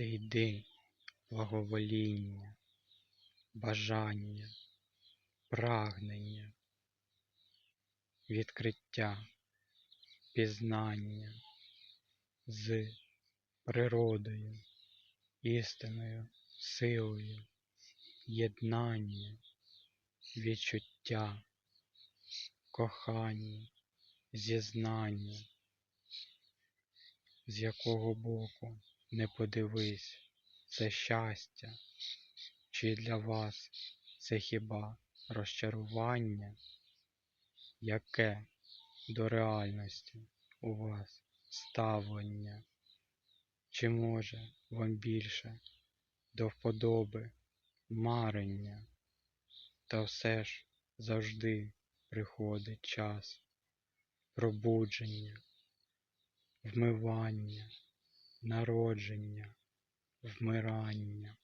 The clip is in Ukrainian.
Ти йди, благовоління, бажання, прагнення, відкриття, пізнання з природою, істиною, силою, єднання, відчуття, кохання, зізнання, з якого боку не подивись, це щастя, чи для вас це хіба розчарування? Яке до реальності у вас ставлення? Чи може вам більше до вподоби марення? Та все ж завжди приходить час пробудження, вмивання, народження, вмирання.